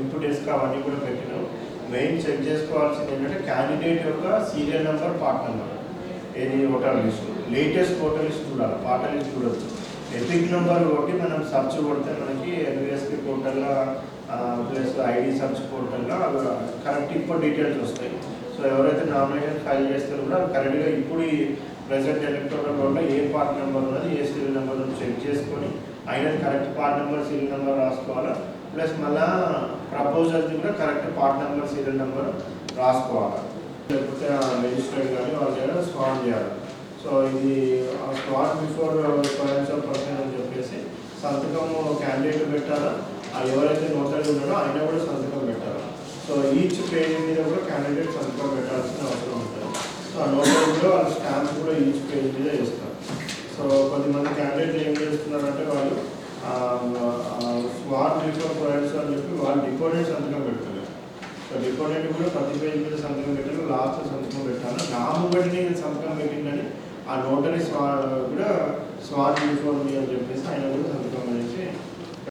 Input డేస్కి అవన్నీ కూడా పెట్టినాం. మెయిన్ చెక్ చేసుకోవాల్సింది ఏంటంటే క్యాండిడేట్ యొక్క సీరియల్ నెంబర్ పార్ట్ నెంబర్ ఏది voter list latest voter list చూడాలి పార్ట్ లిస్ట్ చూడొచ్చు ఎపిక్ నెంబర్ కొట్టి మనం సర్చ్ కొడితే మనకి ఎన్విఎస్పి పోర్టల్లో ప్లస్ ఐడి సర్చ్ పోర్టల్లో కరెక్ట్ ఇప్పుడు డీటెయిల్స్ వస్తాయి. సో ఎవరైతే నామినేషన్ ఫైల్ చేస్తారో కూడా కరెక్ట్గా ఇప్పుడు ఈ ప్రెసెంట్ ఎలక్ట్రోల్ రోడ్లో ఏ పార్ట్ నెంబర్ ఉన్నది ఏ సీరియల్ నెంబర్ చెక్ చేసుకొని అయినా correct part number serial number రాసుకోవాలా? Plus మళ్ళా ప్రపోజల్స్ కూడా correct part number serial number రాసుకోవాలి. లేకపోతే రిజిస్టర్డ్ కానీ వాళ్ళ దగ్గర స్వాట్ చేయాలి. సో ఇది స్వాట్ బిఫోర్ ఫైనాన్షియల్ పర్సన్ అని చెప్పేసి సంతకం క్యాండిడేట్ పెట్టాలా? ఎవరైతే నోటరీ ఉన్నాడో ఆయన కూడా సంతకం పెట్టాలి? సో ఈచ్ పేజ్ మీద కూడా క్యాండిడేట్ సంతకం పెట్టాల్సిన అవసరం ఉంటుంది. సో ఆ నోటరీలో వాళ్ళ స్టాంప్ కూడా ఈచ్ పేజ్ మీద ఇస్తారు సో కొంతమంది క్యాండిడేట్ ఏం చేస్తున్నారంటే వాళ్ళు స్వాట్ బిఫోర్ అని చెప్పి వాళ్ళు డిపోనెంట్ సంతకం పెడుతున్నారు సో డిపోనెంట్ కూడా ప్రతి పేజ్ మీద సంతకం పెట్టాను లాస్ట్ సంతకం పెట్టాను. నాము బట్టి సంతకం పెట్టిందని ఆ నోటరీ స్వా కూడా స్వాట్ అని చెప్పేసి ఆయన